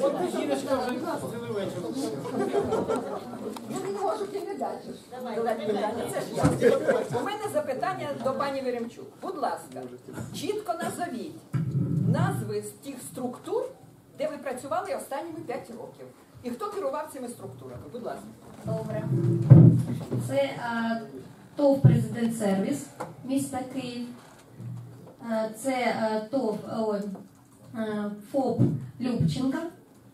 От жіночка вже цілий вечір. Ну, не можу і не дати. Давай, питання, це ж я. У мене запитання до пані Веремчук. Будь ласка, чітко назовіть назви з тих структур, де ви працювали останніми 5 років. І хто керував цими структурами? Будь ласка. Добре. Це е, ТОВ Президент Сервіс міста Київ. Е, Це е, ТОВ ой, е, ФОП Любченка.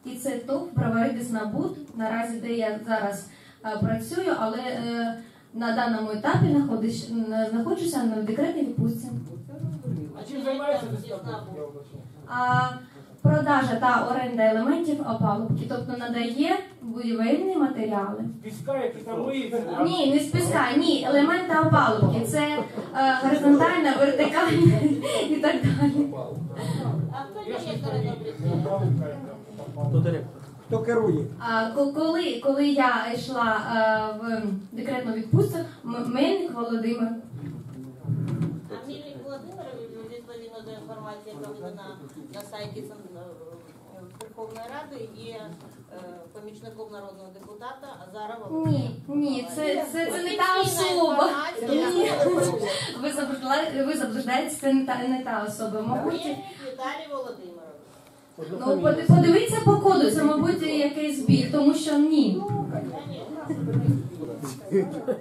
І це ТОВ Бровари Деснабуд, наразі де я зараз е, працюю, але е, на даному етапі знаходжуся на декретній відпустці. А чим займається? Продажа та оренда елементів опалубки, тобто надає будівельні матеріали. Піска, які там миються. Ні, не з піска, ні, елементи опалубки. Це е, горизонтальна, вертикальна і так далі. Хто керує? А коли, коли я йшла е, в декретну відпустку, Мельник Володимир. А Мельник Владимир, відповідно до інформації, яка видана на сайті е, Верховної Ради, є е, помічником народного депутата Азарова. Ні, ні, це, це, це не та особа. Інформація. Ви заблуждаєтеся заблуждаєтесь, це не та, не та особа. Мабуть, Віталій Володимирович. ну поди- подивіться по коду, це, мабуть, якийсь збіг, тому що ні. Конечно.